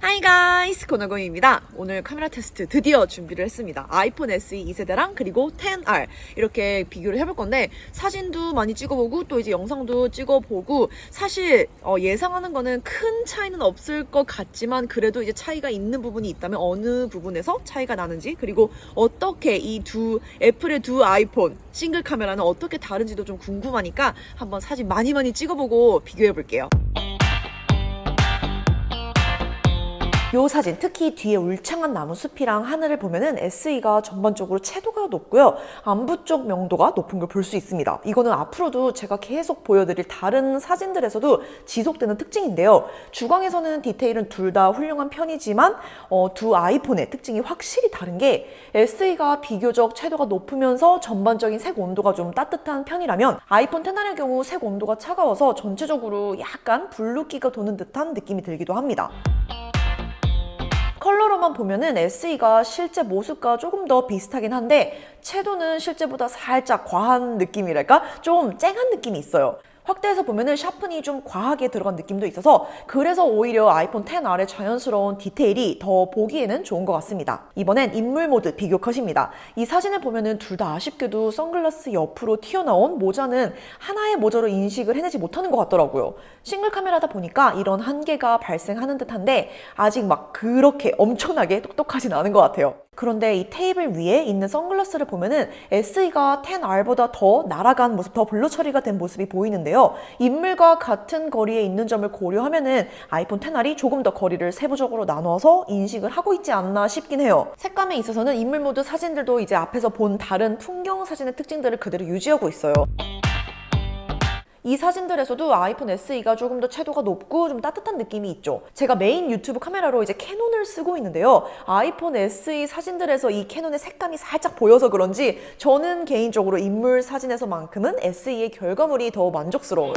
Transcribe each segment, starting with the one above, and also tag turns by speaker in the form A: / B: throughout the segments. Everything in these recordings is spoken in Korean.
A: 하이 가이스 코너공입니다. 오늘 카메라 테스트 드디어 준비를 했습니다. 아이폰 SE 2세대랑 그리고 10R 이렇게 비교를 해볼 건데 사진도 많이 찍어보고 또 이제 영상도 찍어보고 사실 어, 예상하는 거는 큰 차이는 없을 것 같지만 그래도 이제 차이가 있는 부분이 있다면 어느 부분에서 차이가 나는지 그리고 어떻게 이 두 애플의 두 아이폰 싱글 카메라는 어떻게 다른지도 좀 궁금하니까 한번 사진 많이 많이 찍어보고 비교해 볼게요. 요 사진 특히 뒤에 울창한 나무 숲이랑 하늘을 보면은 SE가 전반적으로 채도가 높고요. 안부 쪽 명도가 높은 걸 볼 수 있습니다. 이거는 앞으로도 제가 계속 보여드릴 다른 사진들에서도 지속되는 특징인데요. 주광에서는 디테일은 둘 다 훌륭한 편이지만 어, 두 아이폰의 특징이 확실히 다른 게 SE가 비교적 채도가 높으면서 전반적인 색 온도가 좀 따뜻한 편이라면 아이폰 10R의 경우 색 온도가 차가워서 전체적으로 약간 블루기가 도는 듯한 느낌이 들기도 합니다. 컬러로만 보면은 SE가 실제 모습과 조금 더 비슷하긴 한데 채도는 실제보다 살짝 과한 느낌이랄까? 좀 쨍한 느낌이 있어요. 확대해서 보면은 샤픈이 좀 과하게 들어간 느낌도 있어서 그래서 오히려 아이폰 10R의 자연스러운 디테일이 더 보기에는 좋은 것 같습니다. 이번엔 인물 모드 비교 컷입니다. 이 사진을 보면은 둘 다 아쉽게도 선글라스 옆으로 튀어나온 모자는 하나의 모자로 인식을 해내지 못하는 것 같더라고요. 싱글 카메라다 보니까 이런 한계가 발생하는 듯한데 아직 막 그렇게 엄청나게 똑똑하진 않은 것 같아요. 그런데 이 테이블 위에 있는 선글라스를 보면은 SE가 10R보다 더 날아간 모습, 더 블루 처리가 된 모습이 보이는데요. 인물과 같은 거리에 있는 점을 고려하면은 아이폰 10R이 조금 더 거리를 세부적으로 나눠서 인식을 하고 있지 않나 싶긴 해요. 색감에 있어서는 인물 모드 사진들도 이제 앞에서 본 다른 풍경 사진의 특징들을 그대로 유지하고 있어요. 이 사진들에서도 아이폰 SE가 조금 더 채도가 높고 좀 따뜻한 느낌이 있죠. 제가 메인 유튜브 카메라로 이제 캐논을 쓰고 있는데요. 아이폰 SE 사진들에서 이 캐논의 색감이 살짝 보여서 그런지 저는 개인적으로 인물 사진에서만큼은 SE의 결과물이 더 만족스러워요.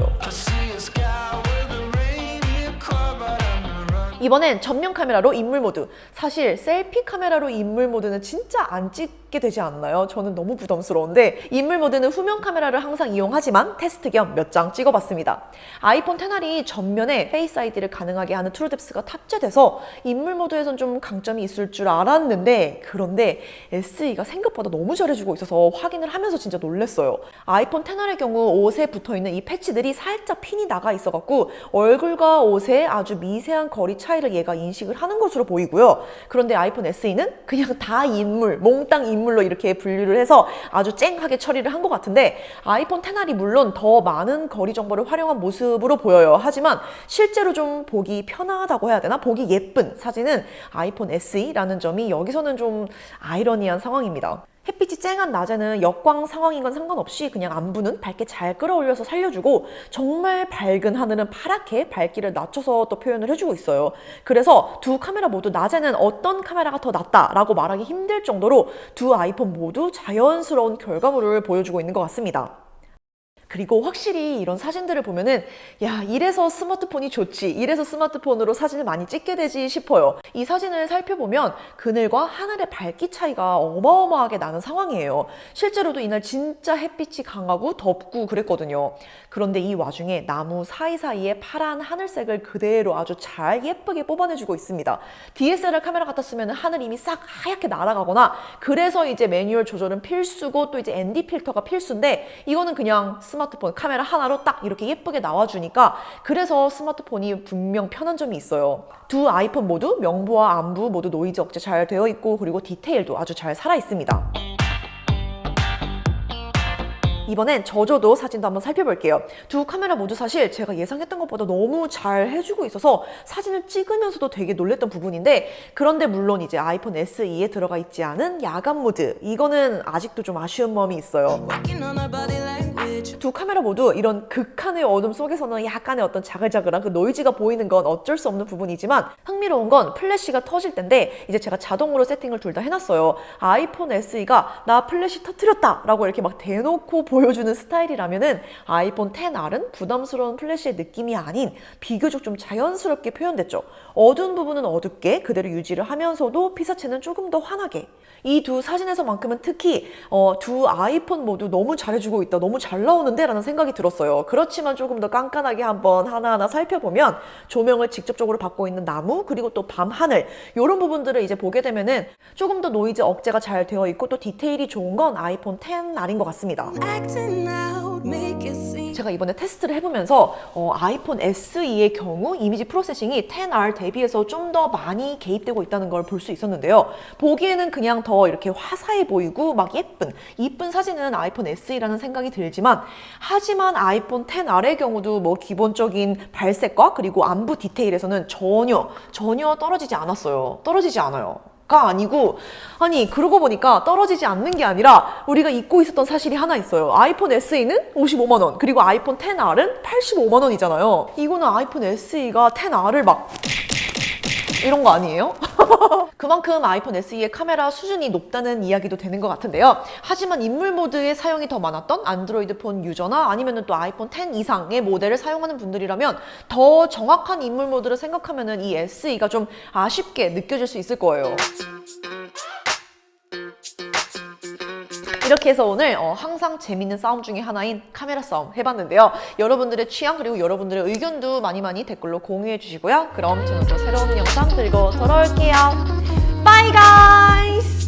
A: 이번엔 전면 카메라로 인물 모드. 사실 셀피 카메라로 인물 모드는 진짜 안 찍 게 되지 않나요? 저는 너무 부담스러운데 인물 모드는 후면 카메라를 항상 이용하지만 테스트 겸 몇 장 찍어봤습니다. 아이폰 10R이 전면에 페이스 아이디를 가능하게 하는 트루뎁스가 탑재돼서 인물 모드에선 좀 강점이 있을 줄 알았는데 그런데 SE가 생각보다 너무 잘해주고 있어서 확인을 하면서 진짜 놀랐어요. 아이폰 10R의 경우 옷에 붙어있는 이 패치들이 살짝 핀이 나가 있어갖고 얼굴과 옷의 아주 미세한 거리 차이를 얘가 인식을 하는 것으로 보이고요. 그런데 아이폰 SE는 그냥 다 인물, 몽땅 인물로 이렇게 분류를 해서 아주 쨍하게 처리를 한 것 같은데 아이폰 10R이 물론 더 많은 거리 정보를 활용한 모습으로 보여요. 하지만 실제로 좀 보기 편하다고 해야 되나? 보기 예쁜 사진은 아이폰 SE라는 점이 여기서는 좀 아이러니한 상황입니다. 햇빛이 쨍한 낮에는 역광 상황인 건 상관없이 그냥 안부는 밝게 잘 끌어올려서 살려주고 정말 밝은 하늘은 파랗게 밝기를 낮춰서 또 표현을 해주고 있어요. 그래서 두 카메라 모두 낮에는 어떤 카메라가 더 낫다라고 말하기 힘들 정도로 두 아이폰 모두 자연스러운 결과물을 보여주고 있는 것 같습니다. 그리고 확실히 이런 사진들을 보면은 야 이래서 스마트폰이 좋지 이래서 스마트폰으로 사진을 많이 찍게 되지 싶어요. 이 사진을 살펴보면 그늘과 하늘의 밝기 차이가 어마어마하게 나는 상황이에요. 실제로도 이날 진짜 햇빛이 강하고 덥고 그랬거든요. 그런데 이 와중에 나무 사이사이에 파란 하늘색을 그대로 아주 잘 예쁘게 뽑아내주고 있습니다. DSLR 카메라 같았으면 하늘 이미 싹 하얗게 날아가거나 그래서 이제 매뉴얼 조절은 필수고 또 이제 ND 필터가 필수인데 이거는 그냥 스마트폰 카메라 하나로 딱 이렇게 예쁘게 나와주니까 그래서 스마트폰이 분명 편한 점이 있어요. 두 아이폰 모두 명부와 안부 모두 노이즈 억제 잘 되어 있고 그리고 디테일도 아주 잘 살아 있습니다. 이번엔 저조도 사진도 한번 살펴볼게요. 두 카메라 모두 사실 제가 예상했던 것보다 너무 잘 해주고 있어서 사진을 찍으면서도 되게 놀랬던 부분인데 그런데 물론 이제 아이폰 SE에 들어가 있지 않은 야간 모드 이거는 아직도 좀 아쉬운 마음이 있어요. 두 카메라 모두 이런 극한의 어둠 속에서는 약간의 어떤 자글자글한 그 노이즈가 보이는 건 어쩔 수 없는 부분이지만 흥미로운 건 플래시가 터질 텐데 이제 제가 자동으로 세팅을 둘 다 해놨어요. 아이폰 SE가 나 플래시 터트렸다 라고 이렇게 막 대놓고 보여주는 스타일이라면은 아이폰 10R은 부담스러운 플래시의 느낌이 아닌 비교적 좀 자연스럽게 표현됐죠. 어두운 부분은 어둡게 그대로 유지를 하면서도 피사체는 조금 더 환하게 이 두 사진에서만큼은 특히 어, 두 아이폰 모두 너무 잘해주고 있다. 너무 잘 나와 나오는데 라는 생각이 들었어요. 그렇지만 조금 더 깐깐하게 한번 하나하나 살펴보면 조명을 직접적으로 받고 있는 나무 그리고 또 밤 하늘 이런 부분들을 이제 보게 되면은 조금 더 노이즈 억제가 잘 되어 있고 또 디테일이 좋은 건 아이폰 10R인 것 같습니다. 제가 이번에 테스트를 해보면서 어, 아이폰 SE의 경우 이미지 프로세싱이 10R 대비해서 좀 더 많이 개입되고 있다는 걸 볼 수 있었는데요. 보기에는 그냥 더 이렇게 화사해 보이고 막 예쁜 이쁜 사진은 아이폰 SE라는 생각이 들지만 하지만 아이폰 10R의 경우도 뭐 기본적인 발색과 그리고 안부 디테일에서는 전혀 전혀 떨어지지 않았어요. 떨어지지 않아요. 가 아니고 아니 그러고 보니까 떨어지지 않는 게 아니라 우리가 잊고 있었던 사실이 하나 있어요. 아이폰 SE는 55만 원 그리고 아이폰 10R은 85만 원이잖아요. 이거는 아이폰 SE가 10R을 막 이런 거 아니에요? 그만큼 아이폰 SE의 카메라 수준이 높다는 이야기도 되는 것 같은데요. 하지만 인물 모드의 사용이 더 많았던 안드로이드 폰 유저나 아니면 또 아이폰 10 이상의 모델을 사용하는 분들이라면 더 정확한 인물 모드를 생각하면 이 SE가 좀 아쉽게 느껴질 수 있을 거예요. 이렇게 해서 오늘 어, 항상 재밌는 싸움 중에 하나인 카메라 싸움 해봤는데요. 여러분들의 취향 그리고 여러분들의 의견도 많이 많이 댓글로 공유해 주시고요. 그럼 저는 또 새로운 영상 들고 돌아올게요. 바이 가이!